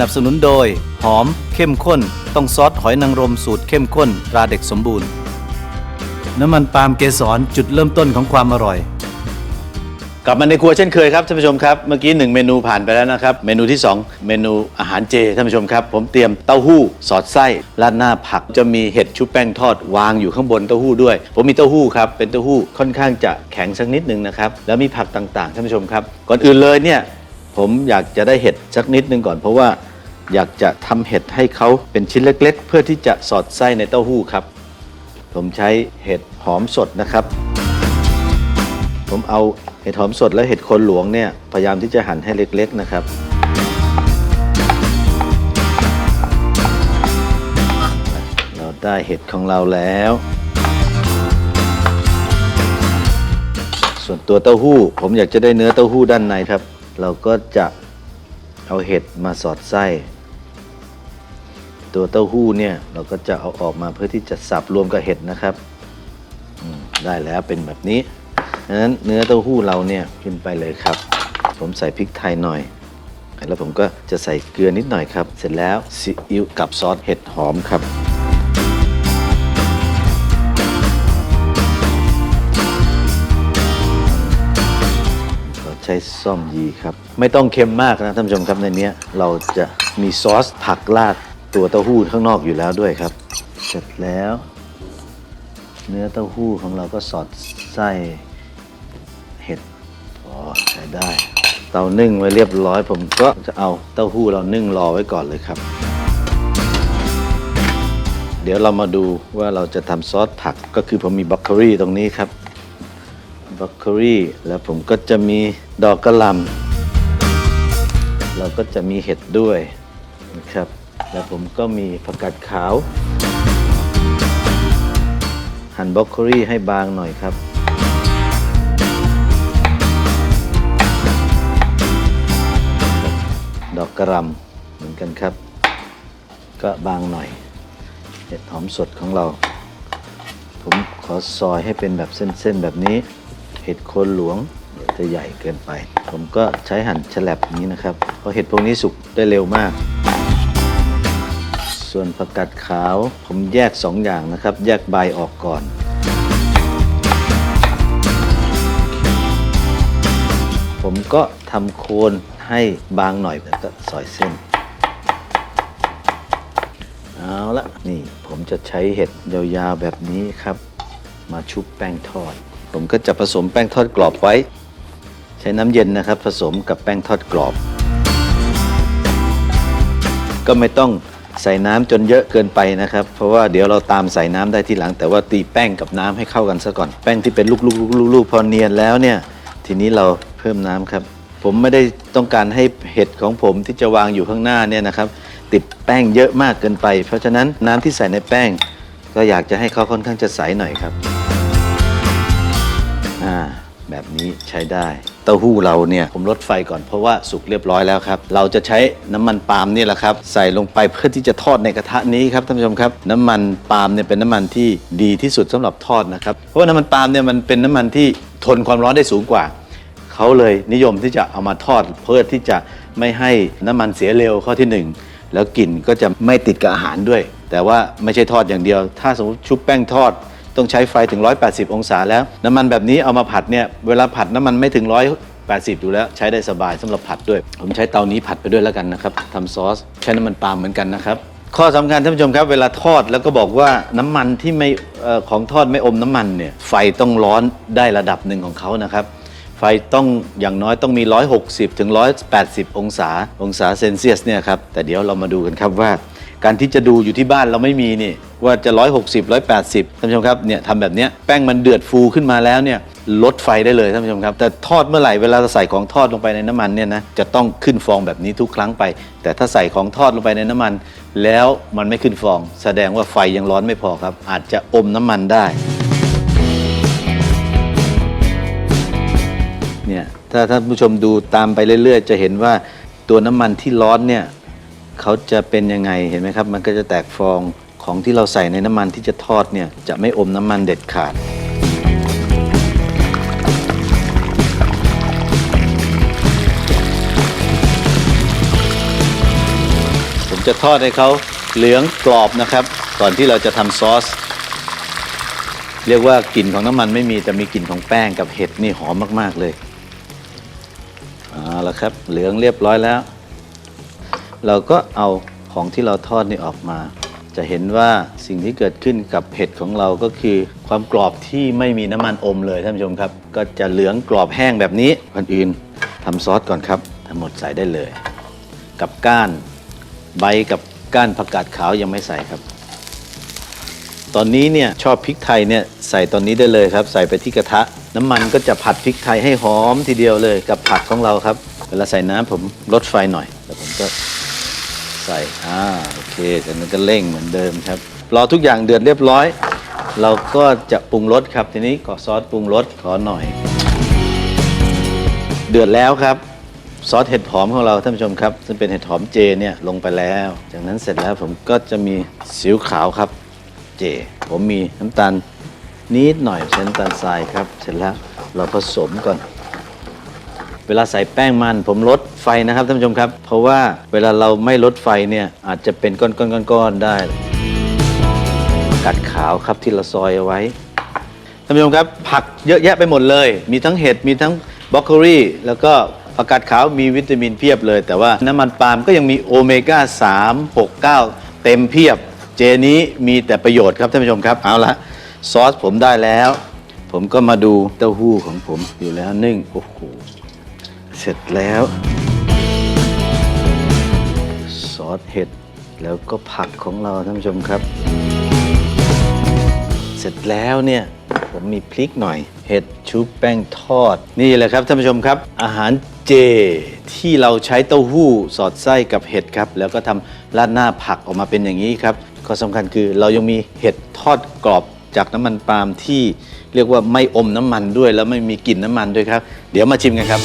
นับสนุนโดย หอม เข้มข้น ต้องซอสหอยนางรมสูตรเข้มข้นตราเด็กสมบูรณ์ น้ำมันปาล์มเกสรจุดเริ่มต้นของความอร่อย กลับมาในครัวเช่นเคยครับท่านผู้ชมครับเมื่อกี้หนึ่งเมนูผ่านไปแล้วนะครับเมนูที่2เมนูอาหารเจท่านผู้ชมครับ ผมเตรียมเต้าหู้ สอดไส้ราดหน้าผัก จะมีเห็ดชุบแป้งทอดวางอยู่ข้างบนเต้าหู้ด้วย ผมมีเต้าหู้ครับเป็นเต้าหู้ค่อนข้างจะแข็งสักนิดหนึ่งนะครับแล้วมีผักต่างๆท่านผู้ชมครับก่อนอื่นเลยเนี่ย ผมอยากจะได้เห็ดสักนิดหนึงก่อน เพราะว่าอยากจะทำเห็ดให้เขาเป็นชิ้นเล็ก ๆ เพื่อที่จะสอดไส้ในเต้าหู้ครับ ผมใช้เห็ดหอมสดนะครับ ผมเอาเห็ดหอมสดและเห็ดโคนหลวงเนี่ยพยายามที่จะหั่นให้เล็ก ๆนะครับเราได้เห็ดของเราแล้ว ส่วนตัวเต้าหู้ ผมอยากจะได้เนื้อเต้าหู้ด้านในครับ เราก็จะเอาเห็ดมาสอดไส้ ตัวเต้าหู้เนี่ยเราก็จะเอาออกมาเพื่อที่จะสับรวมกับเห็ดนะครับได้แล้วเป็นแบบนี้ดังนั้นเนื้อเต้าหู้เราเนี่ยขึ้นไปเลยครับ ผมใส่พริกไทยหน่อย แล้วผมก็จะใส่เกลือนิดหน่อยครับ เสร็จแล้วซีอิ๊วกับซอสเห็ดหอมครับ ใช้ซ่อมยีครับ ไม่ต้องเค็มมากนะท่านผู้ชมครับในนี้เราจะมีซอสผักราดตัวเต้าหู้ข้างนอกอยู่แล้วด้วยครับ เสร็จแล้ว เนื้อเต้าหู้ของเราก็สอดไส้เห็ดพอใช้ได้ เตานึ่งไว้เรียบร้อย ผมก็จะเอาเต้าหู้เรานึ่งรอไว้ก่อนเลยครับ เดี๋ยวเรามาดูว่าเราจะทำซอสผักก็คือผมมีบล็อกโคลี่ตรงนี้ครับ บล็อกโคลีแล้วผมก็จะมีดอกกระหล่ำเราก็จะมีเห็ดด้วยนะครับ แล้วผมก็มีผักกาดขาว หั่นบล็อกโคลีให้บางหน่อยครับดอกกระลำเหมือนกันครับ ก็บางหน่อย เห็ดหอมสดของเรา ผมขอซอยให้เป็นแบบเส้นๆแบบนี้ เห็ดโคนหลวงเดี๋ยวจะใหญ่เกินไป ผมก็ใช้หั่นฉลับนี้นะครับ เพราะเห็ดพวกนี้สุกได้เร็วมาก ส่วนผักกาดขาว ผมแยกสองอย่างนะครับ แยกใบออกก่อน ผมก็ทำโคนให้บางหน่อยแล้วก็ซอยเส้นเอาละนี่ผมจะใช้เห็ดยาวๆแบบนี้ครับ มาชุบแป้งทอด ผมก็จะผสมแป้งทอดกรอบไว้ ใช้น้ำเย็นนะครับ ผสมกับแป้งทอดกรอบ ก็ไม่ต้องใส่น้ำจนเยอะเกินไปนะครับ เพราะว่าเดี๋ยวเราตามใส่น้ำได้ทีหลัง แต่ว่าตีแป้งกับน้ำให้เข้ากันซะก่อน แป้งที่เป็นลูกๆๆๆพอเนียนแล้วเนี่ย ทีนี้เราเพิ่มน้ำครับ ผมไม่ได้ต้องการให้เห็ดของผมที่จะวางอยู่ข้างหน้าเนี่ยนะครับ ติดแป้งเยอะมากเกินไป เพราะฉะนั้นน้ำที่ใส่ในแป้ง ก็อยากจะให้เขาค่อนข้างจะใสหน่อยครับ แบบนี้ใช้ได้ เต้าหู้เราเนี่ยผมลดไฟก่อนเพราะว่าสุกเรียบร้อยแล้วครับ เราจะใช้น้ำมันปาล์มนี่แหละครับ ใส่ลงไปเพื่อที่จะทอดในกระทะนี้ครับท่านผู้ชมครับ น้ำมันปาล์มเนี่ยเป็นน้ำมันที่ดีที่สุดสำหรับทอดนะครับเพราะว่าน้ำมันปาล์มเนี่ยมันเป็นน้ำมันที่ทนความร้อนได้สูงกว่า เขาเลยนิยมที่จะเอามาทอดเพื่อที่จะไม่ให้น้ำมันเสียเร็วข้อที่หนึ่งแล้วกลิ่นก็จะไม่ติดกับอาหารด้วย แต่ว่าไม่ใช่ทอดอย่างเดียว ถ้าสมมติชุบแป้งทอด ต้องใช้ไฟถึง 180 องศาแล้ว น้ำมันแบบนี้เอามาผัดเนี่ยเวลาผัดน้ำมันไม่ถึง 180ดูแล้วใช้ได้สบายสำหรับผัดด้วย ผมใช้เตานี้ผัดไปด้วยแล้วกันนะครับทำซอสใช้น้ำมันปาล์มเหมือนกันนะครับข้อสำคัญท่านผู้ชมครับเวลาทอดแล้วก็บอกว่าน้ำมันที่ไม่ของทอดไม่อมน้ำมันเนี่ยไฟต้องร้อนได้ระดับหนึ่งของเขานะครับไฟต้องอย่างน้อยต้องมี 160 ถึง 180 องศา องศาเซนเซียสเนี่ยครับแต่เดี๋ยวเรามาดูกันครับว่า การที่จะดูอยู่ที่บ้านเราไม่มีนี่ว่าจะ 160 180 ท่านผู้ชมครับเนี่ยทำแบบนี้แป้งมันเดือดฟูขึ้นมาแล้วเนี่ยลดไฟได้เลยท่านผู้ชมครับ แต่ทอดเมื่อไหร่เวลาเราใส่ของทอดลงไปในน้ำมันเนี่ยนะจะต้องขึ้นฟองแบบนี้ทุกครั้งไป แต่ถ้าใส่ของทอดลงไปในน้ำมัน แล้วมันไม่ขึ้นฟอง แสดงว่าไฟยังร้อนไม่พอครับ อาจจะอมน้ำมันได้เนี่ยถ้าท่านผู้ชมดูตามไปเรื่อย ๆ จะเห็นว่าตัวน้ำมันที่ร้อนเนี่ย เขาจะเป็นยังไงเห็นไหมครับ มันก็จะแตกฟองของที่เราใส่ในน้ำมันที่จะทอดเนี่ยจะไม่อมน้ำมันเด็ดขาด ผมจะทอดให้เขาเหลืองกรอบนะครับ ก่อนที่เราจะทำซอส เรียกว่ากลิ่นของน้ำมันไม่มีแต่มีกลิ่นของแป้งกับเห็ดนี่หอมมาก ๆ เลยเอาละครับ เหลืองเรียบร้อยแล้ว เราก็เอาของที่เราทอดนี่ออกมา จะเห็นว่าสิ่งที่เกิดขึ้นกับเห็ดของเราก็คือ ความกรอบที่ไม่มีน้ำมันอมเลยท่านผู้ชมครับ ก็จะเหลืองกรอบแห้งแบบนี้ก่อนอื่นทำซอสก่อนครับทั้งหมดใส่ได้เลย กับก้านใบกับก้านผักกาดขาวยังไม่ใส่ครับ ตอนนี้เนี่ยชอบพริกไทยเนี่ยใส่ตอนนี้ได้เลยครับ ใส่ไปที่กระทะ น้ำมันก็จะผัดพริกไทยให้หอมทีเดียวเลยกับผักของเราครับ เวลาใส่น้ำผมลดไฟหน่อยแล้วผมก็ ใส่อ่าโอเคจากนั้นก็เร่งเหมือนเดิมครับ รอทุกอย่างเดือดเรียบร้อย เราก็จะปรุงรสครับทีนี้ขอซอสปรุงรสขอหน่อย เดือดแล้วครับซอสเห็ดหอมของเราท่านผู้ชมครับ ซึ่งเป็นเห็ดหอมเจเนี่ยลงไปแล้ว จากนั้นเสร็จแล้วผมก็จะมีซีอิ๊วขาวครับ เจ ผมมีน้ำตาลนิดหน่อยใช้น้ำตาลทรายครับ เสร็จแล้วเราผสมก่อน เวลาใส่แป้งมันผมลดไฟนะครับท่านผู้ชมครับ เพราะว่าเวลาเราไม่ลดไฟเนี่ยอาจจะเป็นก้อนๆๆๆได้กัดขาวครับที่เราซอยเอาไว้ท่านผู้ชมครับ ผักเยอะแยะไปหมดเลย มีทั้งเห็ดมีทั้งบรอกโคลีแล้วก็ผักกาดขาวมีวิตามินเพียบเลย แต่ว่าน้ำมันปาล์มก็ยังมีโอเมก้า3 6 9 เต็มเพียบ เจนี้มีแต่ประโยชน์ครับท่านผู้ชมครับเอาละซอสผมได้แล้ว ผมก็มาดูเต้าหู้ของผมอยู่แล้วนึ่งโอ้โห สร็จแล้ว ซอสเห็ด แล้วก็ผักของเราท่านผู้ชมครับ เสร็จแล้วเนี่ย ผมมีพริกหน่อย เห็ดชุบแป้งทอด นี่แหละครับท่านผู้ชมครับ อาหารเจที่เราใช้เต้าหู้สอดไส้กับเห็ดครับ แล้วก็ทำราดหน้าผักออกมาเป็นอย่างนี้ครับข้อสำคัญคือเรายังมีเห็ดทอดกรอบ จากน้ำมันปาล์มที่เรียกว่าไม่อมน้ำมันด้วย แล้วไม่มีกลิ่นน้ำมันด้วยครับ เดี๋ยวมาชิมกันครับ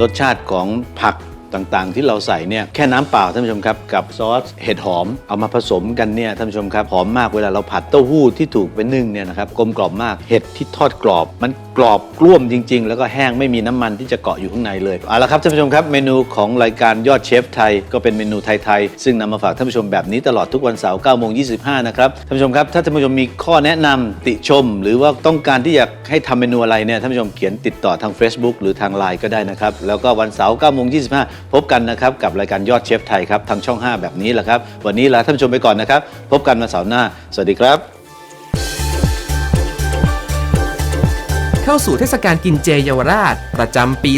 รสชาติของผักต่างๆ ที่เราใส่เนี่ยแค่น้ำเปล่าท่านผู้ชมครับ กับซอสเห็ดหอมเอามาผสมกันเนี่ยท่านผู้ชมครับ หอมมากเวลาเราผัดเต้าหู้ที่ถูกไปนึ่งเนี่ยนะครับกลมกรอบมากเห็ดที่ทอดกรอบมันกรอบกล้วมจริง ๆ แล้วก็แห้งไม่มีน้ำมันที่จะเกาะอยู่ข้างในเลยเอาละครับท่านผู้ชมครับเมนูของรายการยอดเชฟไทย ก็เป็นเมนูไทยๆซึ่งนำมาฝากท่านผู้ชมแบบนี้ตลอดทุกวันเสาร์9โมง25นะครับท่านผู้ชมครับถ้าท่านผู้ชมมีข้อแนะนำติชม หรือว่าต้องการที่อยากให้ทำเมนูอะไรเนี่ยท่านผู้ชมเขียนติดต่อทาง Facebook หรือทาง Line ก็ได้นะครับแล้วก็วันเสาร์9โมง25 พบกันนะครับกับรายการยอดเชฟไทยครับทางช่อง 5 แบบนี้แหละครับวันนี้ลาท่านผู้ชมไปก่อนนะครับพบกันวันเสาร์หน้า สวัสดีครับ เข้าสู่เทศกาลกินเจเยาวราช ประจำปี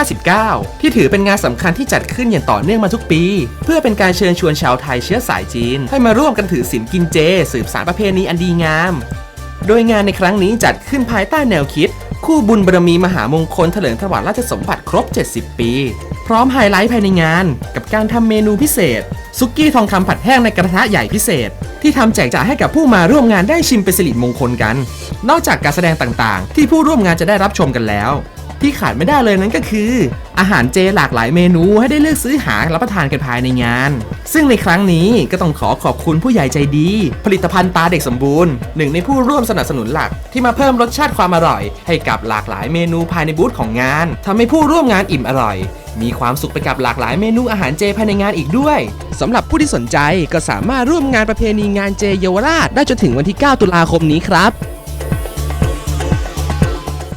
2559 ที่ถือเป็นงานสำคัญที่จัดขึ้นอย่างต่อเนื่องมาทุกปี เพื่อเป็นการเชิญชวนชาวไทยเชื้อสายจีน ให้มาร่วมกันถือศีลกินเจ สืบสานประเพณีอันดีงาม โดยงานในครั้งนี้จัดขึ้นภายใต้แนวคิด คู่บุญบารมีมหามงคลเถลิงถวัลย์ราชสมบัติครบ 70 ปี พร้อมไฮไลท์ภายในงาน กับการทำเมนูพิเศษซุกี้ทองคำผัดแห้งในกระทะใหญ่พิเศษ ที่ทำแจกจ่ายให้กับผู้มาร่วมงานได้ชิมเป็นสิริมงคลกัน นอกจากการแสดงต่างๆ ที่ผู้ร่วมงานจะได้รับชมกันแล้ว ที่ขาดไม่ได้เลยนั้นก็คือ อาหารเจหลากหลายเมนูให้ได้เลือกซื้อหารับประทานกันภายในงาน ซึ่งในครั้งนี้ก็ต้องขอขอบคุณผู้ใหญ่ใจดี ผลิตภัณฑ์ตาเด็กสมบูรณ์หนึ่งในผู้ร่วมสนับสนุนหลัก ที่มาเพิ่มรสชาติความอร่อย ให้กับหลากหลายเมนูภายในบูธของงานทำให้ผู้ร่วมงานอิ่มอร่อย มีความสุขไปกับหลากหลายเมนูอาหารเจภายในงานอีกด้วยสำหรับผู้ที่สนใจก็สามารถร่วมงานประเพณีงานเจเยาวราชได้จนถึงวันที่ 9 ตุลาคมนี้ครับ